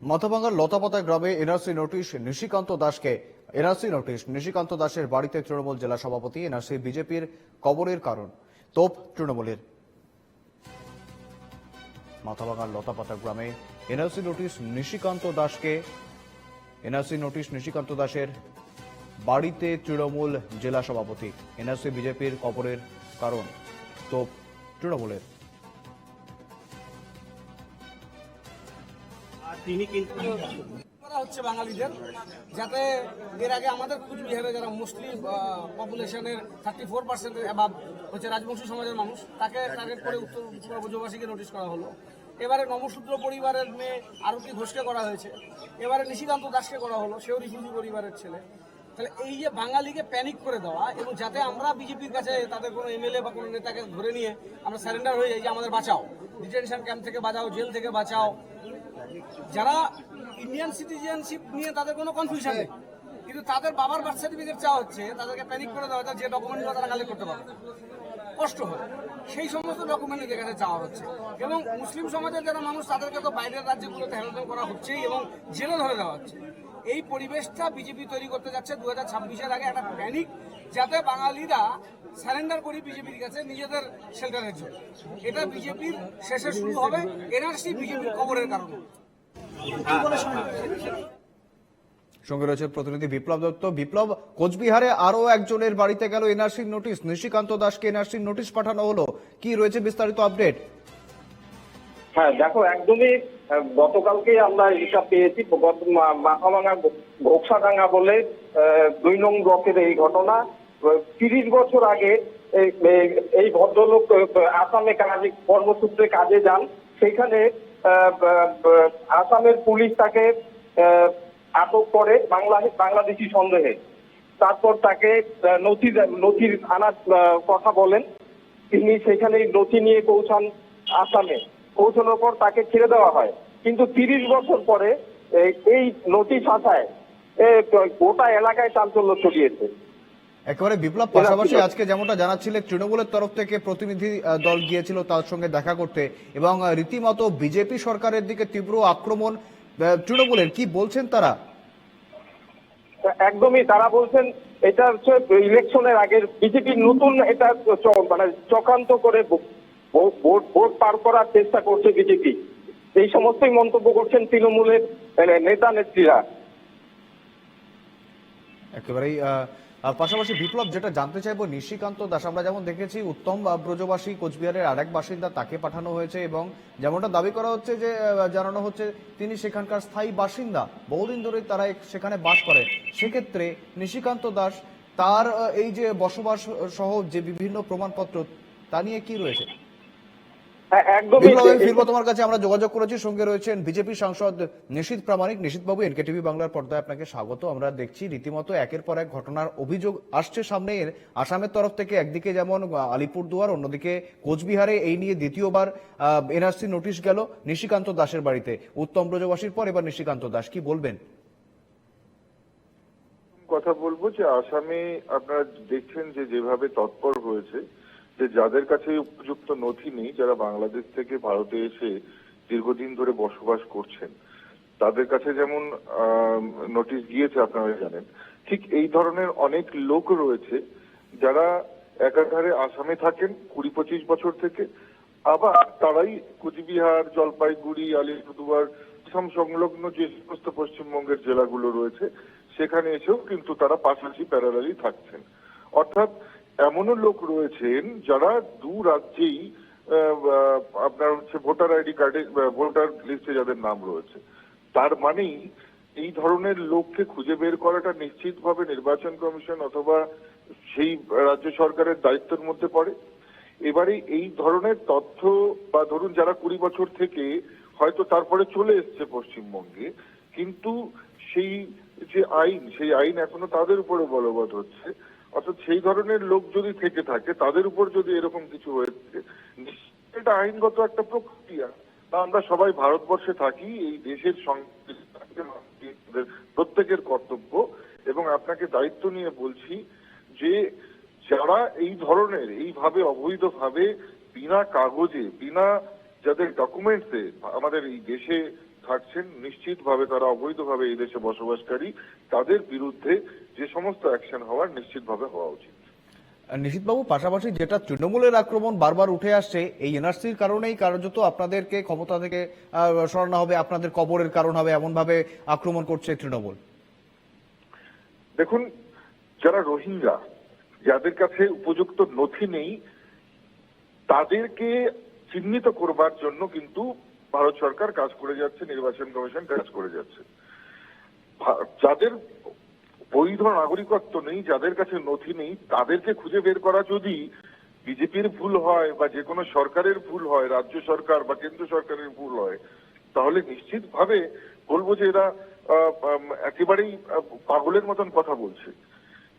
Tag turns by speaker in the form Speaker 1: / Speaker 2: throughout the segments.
Speaker 1: মাথাভাঙ্গার লতাপাতা গ্রামে NRC notice, Nishikanta দাসকে এনআরসি নোটিশ, নিশিকান্ত দাসের বাড়িতে তৃণমূল জেলা সভাপতি, এনআরসি বিজেপির কবরের কারণ। তোপ তৃণমূলের। মাথাভাঙ্গার লতাপাতা গ্রামে এনআরসি নোটিশ, নিশিকান্ত দাসকে এনআরসি নোটিশ, নিশিকান্ত দাসের বাড়িতে তৃণমূল জেলা সভাপতি, এনআরসি বিজেপির কবরের কারণ। তোপ তৃণমূলের।
Speaker 2: তিনি কিন্তু
Speaker 3: হচ্ছে বাঙালিদের, যাতে এর আগে আমাদের কুচবিহারে যারা মুসলিম পপুলেশনের থার্টি ফোর পার্সেন্ট অ্যাবাব হচ্ছে রাজবংশী সমাজের মানুষ, তাকে টার্গেট করে উত্তর পূর্ববাসীকে নোটিশ করা হলো। এবারে নবসূত্র পরিবারের মেয়ে আরতি ঘোষকে করা হয়েছে। এবারে নিশিকান্ত দাসকে করা হলো, সেও রিফিউজি পরিবারের ছেলে। তাহলে এই যে বাঙালিকে প্যানিক করে দেওয়া এবং যাতে আমরা বিজেপির কাছে তাদের কোনো এমএলএ বা কোনো নেতাকে ধরে নিয়ে আমরা স্যারেন্ডার হয়ে যাই যে আমাদের বাঁচাও। ডিটেনশন ক্যাম্প থেকে বাঁচাও জেল থেকে বাঁচাও। যারা ইন্ডিয়ান সিটিজেনশিপ নিয়ে তাদের কোনো কনফিউশন নেই। কিন্তু তাদের বাবার বার্থ সার্টিফিকেট চাওয়া হচ্ছে, তাদেরকে প্যানিক করে দেওয়া যে ডকুমেন্টগুলো তারা কালেক্ট করতে পারবে। কষ্ট হয়। সেই সমস্ত ডকুমেন্টের যেখানে যাওয়া হচ্ছে। এবং মুসলিম সমাজের যারা মানুষ, তাদেরকে তো বাইরের রাজ্যগুলোতে হ্যান্ডেল করা হচ্ছেই এবং জেলে ধরে দেওয়া হচ্ছে। এই পরিবেশটা বিজেপি তৈরি করতে যাচ্ছে দু হাজার ছাব্বিশের আগে। একটা প্যানিক যাতে বাঙালিরা স্যারেন্ডার করি বিজেপির কাছে, নিজেদের শেল্টারের জন্য। এটা বিজেপির শেষে শুরু হবে। এনআরসি বিজেপির খবরের কারণে।
Speaker 1: সঙ্গে রয়েছে প্রতিনিধি বিপ্লব দত্ত। বিপ্লব, কোচবিহারে আরও একজনের বাড়িতে গেল এনআরসির নোটিশ। নিশিকান্ত দাসকে এনআরসির নোটিশ পাঠানো হলো। কি রয়েছে বিস্তারিত আপডেট?
Speaker 4: হ্যাঁ দেখো, একদমই গতকালকে আমরা হিসাব পেয়েছি। মাথাভাঙা ঘোকসাডাঙ্গা বলে দুই নং ব্লকের এই ঘটনা। তিরিশ বছর আগে এই- ভদ্রলোক আসামে কাজে, কর্মসূত্রে কাজে যান। সেখানে আসামের পুলিশ তাকে আটক করে বাংলা বাংলাদেশি সন্দেহে। তারপর তাকে নথি নথির আনার কথা বলেন। তিনি সেখানে নথি নিয়ে পৌঁছান আসামে। পৌঁছানোর পর তাকে ছেড়ে দেওয়া হয়। কিন্তু তিরিশ বছর পরে এই- নথি এ, গোটা এলাকায় চাঞ্চল্য ছড়িয়েছে।
Speaker 1: একেবারে বিপ্লব পাশাপাশি আজকে যেমনটা জানাচ্ছিলে তৃণমূলের তরফ থেকে প্রতিনিধি দল গিয়েছিল তার সঙ্গে দেখা করতে। এবং রীতিমতো বিজেপি সরকারের দিকে তীব্র আক্রমণ তৃণমূলের কি বলছেন তারা?
Speaker 4: একদমই তারা বলছেন এটা হচ্ছে ইলেকশনের আগের বিজেপি নতুন এটা মানে চক্রান্ত করে ভোট ভোট পার করার চেষ্টা করছে বিজেপি। এই সমস্তই মন্তব্য করছেন তৃণমূলের নেতা নেত্রীরা
Speaker 1: একেবারেই পাশাপাশি বিপ্লব যেটা জানতে চাইব, নিশিকান্ত দাস, আমরা যেমন দেখেছি, উত্তম ব্রজবাসী কোচবিহারের আরেক বাসিন্দা তাকে পাঠানো হয়েছে এবং যেমনটা দাবি করা হচ্ছে যে জানানো হচ্ছে তিনি সেখানকার স্থায়ী বাসিন্দা। বহুদিন ধরে তারা সেখানে বাস করে। সেক্ষেত্রে নিশিকান্ত দাস তার এই যে বসবাস সহ যে বিভিন্ন প্রমাণপত্র, তা নিয়ে কি রয়েছে
Speaker 4: হ্যাঁ, একদমই
Speaker 1: বিপ্লব আমি ফিরবো তোমার কাছে আমরা যোগাযোগ করেছি সঙ্গে রয়েছেন বিজেপি সাংসদ নিশীত প্রামাণিক। নিশীত বাবু এনকে বাংলার পর্দায় আপনাকে স্বাগত। আমরা দেখছি রীতিমতো একের পর এক ঘটনার অভিযোগ আসছে সামনে। আসামের তরফ থেকে একদিকে যেমন আলিপুরদুয়ার অন্যদিকে কোচবিহারে এই নিয়ে দ্বিতীয়বার এনআরসি নোটিশ গেল নিশিকান্ত দাসের বাড়িতে। উত্তম ব্রজবাসীর পর এবার নিশিকান্ত দাস কি বলবেন?
Speaker 5: কথা বলব যে আসামে আপনারা দেখছেন যে যেভাবে তৎপর হয়েছে যে যাদের কাছে উপযুক্ত নথি নেই, যারা বাংলাদেশ থেকে ভারতে এসে দীর্ঘদিন ধরে বসবাস করছেন, তাদের কাছে যেমন নোটিশ গিয়েছে, আপনারা জানেন, ঠিক এই ধরনের অনেক লোক রয়েছে যারা একাধারে আসামে থাকেন কুড়ি পঁচিশ বছর থেকে, আবার তারাই কোচবিহার, জলপাইগুড়ি, আলিপুরদুয়ার, আসাম সংলগ্ন যে সমস্ত পশ্চিমবঙ্গের জেলাগুলো রয়েছে, সেখানে এসেও কিন্তু তারা পাশাপাশি প্যারালালি থাকছেন। অর্থাৎ এমনও লোক রয়েছেন যারা দু রাজ্যেই আপনার হচ্ছে ভোটার আইডি কার্ডে ভোটার লিস্টে যাদের নাম রয়েছে। তার মানেই এই ধরনের লোককে খুঁজে বের করাটা নিশ্চিতভাবে নির্বাচন কমিশন অথবা সেই রাজ্য সরকারের দায়িত্বের মধ্যে পড়ে। এবারে এই ধরনের তথ্য বা ধরুন যারা কুড়ি বছর থেকে হয়তো তারপরে চলে এসছে পশ্চিমবঙ্গে, কিন্তু সেই যে আইন, সেই আইন এখনও তাদের উপরে বলবৎ হচ্ছে। অর্থাৎ সেই ধরনের লোক যদি থেকে থাকে, তাদের উপর যদি এরকম কিছু হয়েছে এটা আইনগত একটা প্রক্রিয়া। তা আমরা সবাই ভারতবর্ষে থাকি, এই দেশের প্রত্যেকের কর্তব্য। এবং আপনাকে দায়িত্ব নিয়ে বলছি যে, যারা এই ধরনের, এইভাবে অবৈধভাবে, বিনা কাগজে, বিনা যাদের ডকুমেন্টসে আমাদের এই দেশে থাকছেন নিশ্চিতভাবে তারা অবৈধভাবে এই দেশে বসবাসকারী তাদের বিরুদ্ধে যে সমস্ত অ্যাকশন হওয়ার নিশ্চিতভাবে হওয়া উচিত।
Speaker 1: নিশীথবাবু পাশাপাশি যেটা তৃণমূলের আক্রমণ বারবার উঠে আসছে এই এনআরসির কারণেই কার্যত আপনাদেরকে ক্ষমতা থেকে সরানো হবে আপনাদের কবরের কারণ হবে এমন ভাবে আক্রমণ করছে তৃণমূল।
Speaker 5: দেখুন যারা রোহিঙ্গা যাদের কাছে উপযুক্ত নথি নেই তাদেরকে চিহ্নিত করবার জন্য কিন্তু ভারত সরকার কাজ করে যাচ্ছে, নির্বাচন কমিশন কাজ করে যাচ্ছে। যাদের বৈধ নাগরিকত্ব নেই, যাদের কাছে নথি নেই, তাদেরকে খুঁজে বের করা যদি বিজেপির ভুল হয় বা যে কোনো সরকারের ভুল হয়, রাজ্য সরকার বা কেন্দ্র সরকারের ভুল হয়, তাহলে নিশ্চিতভাবে বলব যে এরা একেবারেই পাগলের মতন কথা বলছে।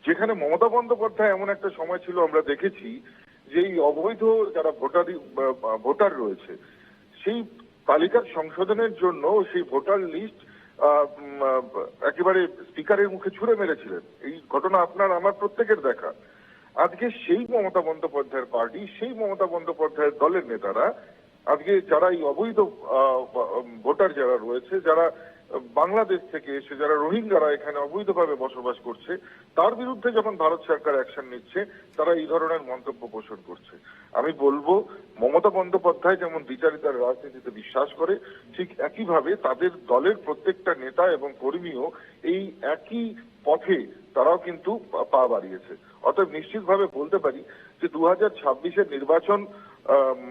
Speaker 5: যেখানে মমতা বন্দ্যোপাধ্যায় এমন একটা সময় ছিল, আমরা দেখেছি যে এই অবৈধ যারা ভোটার ভোটার রয়েছে, সেই তালিকার সংশোধনের জন্য সেই ভোটার লিস্ট একেবারে স্পিকারের মুখে ছুড়ে মেরেছিলেন। এই ঘটনা আপনার, আমার প্রত্যেকের দেখা। আজকে সেই মমতা বন্দ্যোপাধ্যায়ের পার্টি, সেই মমতা বন্দ্যোপাধ্যায়ের দলের নেতারা, আজকে যারা এই অবৈধ ভোটার যারা রয়েছে, যারা বাংলাদেশ থেকে এসে যারা রোহিঙ্গারা এখানে অবৈধভাবে বসবাস করছে, তার বিরুদ্ধে যখন ভারত সরকার অ্যাকশন নিচ্ছে, তারা এই ধরনের মন্তব্য পোষণ করছে। আমি বলব, মমতা বন্দ্যোপাধ্যায় যেমন বিচারিতার রাজনীতিতে বিশ্বাস করে, ঠিক একইভাবে তাদের দলের প্রত্যেকটা নেতা এবং কর্মীও এই একই পথে তারাও কিন্তু পা- বাড়িয়েছে। অতএব নিশ্চিতভাবে বলতে পারি যে দু হাজার নির্বাচন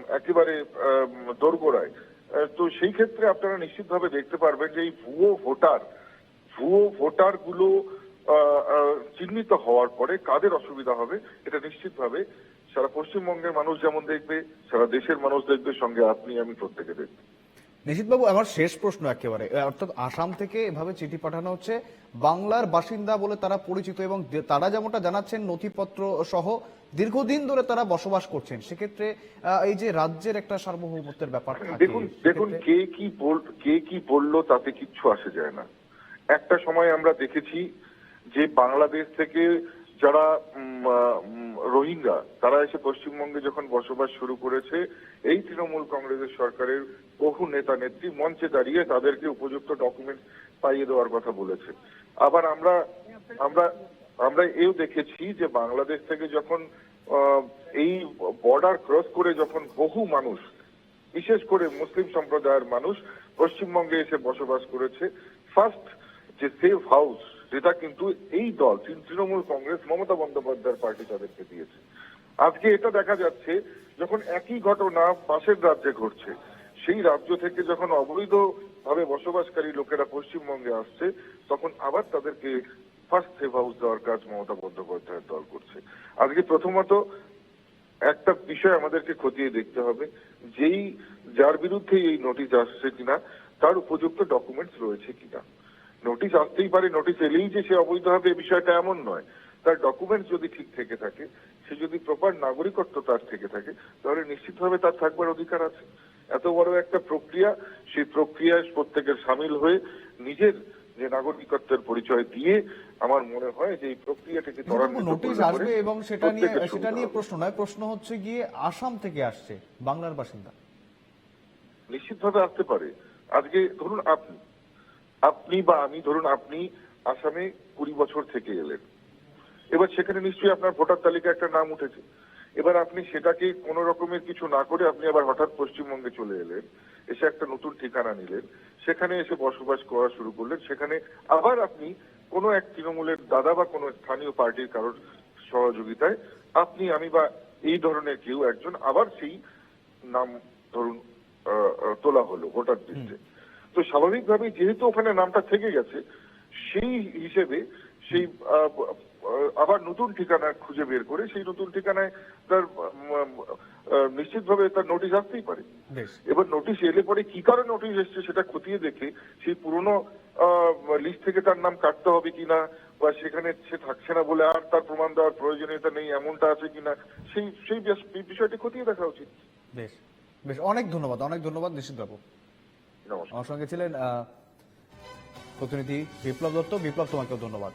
Speaker 5: একেবারে দোরগোড়ায় তো সেই ক্ষেত্রে আপনারা নিশ্চিতভাবে দেখতে পারবেন যে এই ভুয়ো ভোটার ভুয়ো ভোটারগুলো চিহ্নিত হওয়ার পরে কাদের অসুবিধা হবে এটা নিশ্চিতভাবে সারা পশ্চিমবঙ্গের মানুষ যেমন দেখবে, সারা দেশের মানুষ দেখবে, সঙ্গে আপনি, আমি প্রত্যেকে দেখবে।
Speaker 1: নিশীথবাবু আমার শেষ প্রশ্ন একেবারে। অর্থাৎ আসাম থেকে এভাবে চিঠি পাঠানো হচ্ছে বাংলার বাসিন্দা বলে তারা পরিচিত এবং তারা যেমনটা জানাচ্ছেন নথিপত্র সহ দীর্ঘদিন ধরে তারা বসবাস করছেন। সেক্ষেত্রে এই যে রাজ্যের একটা সার্বভৌমত্বের ব্যাপার
Speaker 5: দেখুন দেখুন কে কি বল কে কি বলল তাতে কিচ্ছু আসে যায় না। একটা সময় আমরা দেখেছি যে বাংলাদেশ থেকে যারা রোহিঙ্গা, তারা এসে পশ্চিমবঙ্গে যখন বসবাস শুরু করেছে, এই তৃণমূল কংগ্রেসের সরকারের বহু নেতা, নেত্রী মঞ্চে দাঁড়িয়ে তাদেরকে উপযুক্ত ডকুমেন্ট পাইয়ে দেওয়ার কথা বলেছে। আবার আমরা আমরা আমরা এও দেখেছি যে বাংলাদেশ থেকে যখন এই বর্ডার ক্রস করে যখন বহু মানুষ, বিশেষ করে মুসলিম সম্প্রদায়ের মানুষ পশ্চিমবঙ্গে এসে বসবাস করেছে ফার্স্ট যে সেফ হাউস যেটা কিন্তু এই দল, তৃণ- তৃণমূল কংগ্রেস, মমতা বন্দ্যোপাধ্যায়ের পার্টি তাদেরকে দিয়েছে। আজকে এটা দেখা যাচ্ছে, যখন একই ঘটনা পাশের রাজ্যে ঘটছে, সেই রাজ্য থেকে যখন অবৈধ ভাবে বসবাসকারী লোকেরা পশ্চিমবঙ্গে আসছে, তখন আবার তাদেরকে ফার্স্ট সেফ হাউস দেওয়ার কাজ মমতা বন্দ্যোপাধ্যায়ের দল করছে। আজকে প্রথমত একটা বিষয় আমাদেরকে খতিয়ে দেখতে হবে, যেই, যার বিরুদ্ধে এই নোটিশ আসছে কিনা, তার উপযুক্ত ডকুমেন্টস রয়েছে কিনা। নোটিশ আসতেই পারে নোটিশ এলেই যে সে অবৈধভাবে এই বিষয়টা এমন নয়। তার ডকুমেন্টস যদি ঠিক থেকে থাকে সে যদি প্রপার নাগরিকত্ব তার থেকে থাকে তাহলে নিশ্চিতভাবে তার থাকবার অধিকার আছে। এত বড় একটা প্রক্রিয়া সেই প্রক্রিয়ায় প্রত্যেকের সামিল হয়ে নিজের যে নাগরিকত্বের পরিচয় দিয়ে আমার মনে হয় যে এই প্রক্রিয়াটাকে ত্বরান্বিত
Speaker 1: নোটিশ আসবে এবং সেটা নিয়ে সেটা নিয়ে প্রশ্ন নয় প্রশ্ন হচ্ছে গিয়ে আসাম থেকে আসছে বাংলার বাসিন্দা।
Speaker 5: নিশ্চিতভাবে আসতে পারে। আজকে ধরুন আপনি আপনি বা আমি ধরুন আপনি আসামে কুড়ি বছর থেকে এলেন। এবার সেখানে নিশ্চয়ই আপনার ভোটার তালিকায় একটা নাম উঠেছে। এবার আপনি সেটাকে কোনো রকমের কিছু না করে আপনি আবার হঠাৎ পশ্চিমবঙ্গে চলে এলেন এসে একটা নতুন ঠিকানা নিলেন সেখানে এসে বসবাস করা শুরু করলেন সেখানে আবার আপনি কোনো এক তৃণমূলের দাদা বা কোনো স্থানীয় পার্টির কারোর সহযোগিতায় আপনি আমি বা এই ধরনের কেউ একজন আবার সেই নাম ধরুন তোলা হলো ভোটার লিস্টে তো স্বাভাবিকভাবেই যেহেতু ওখানে নামটা থেকে গেছে সেই হিসেবে সেই আবার নতুন ঠিকানা খুঁজে বের করে সেই নতুন ঠিকানায় তার নিশ্চিতভাবে তার নোটিশ আসতেই পারে। এবার নোটিশ এলে পরে কি কারণে নোটিশ এসছে সেটা খতিয়ে দেখে সেই পুরনো লিস্ট থেকে তার নাম কাটতে হবে কিনা বা সেখানে সে থাকছে না বলে আর তার প্রমাণ দেওয়ার প্রয়োজনীয়তা নেই এমনটা আছে কিনা সেই সেই বিষয়টি খতিয়ে দেখা উচিত।
Speaker 1: বেশ বেশ। অনেক ধন্যবাদ অনেক ধন্যবাদ নিশ্চিত বাবু
Speaker 5: নমস্কার।
Speaker 1: আমার সঙ্গে ছিলেন প্রতিনিধি বিপ্লব দত্ত। বিপ্লব তোমাকেও ধন্যবাদ।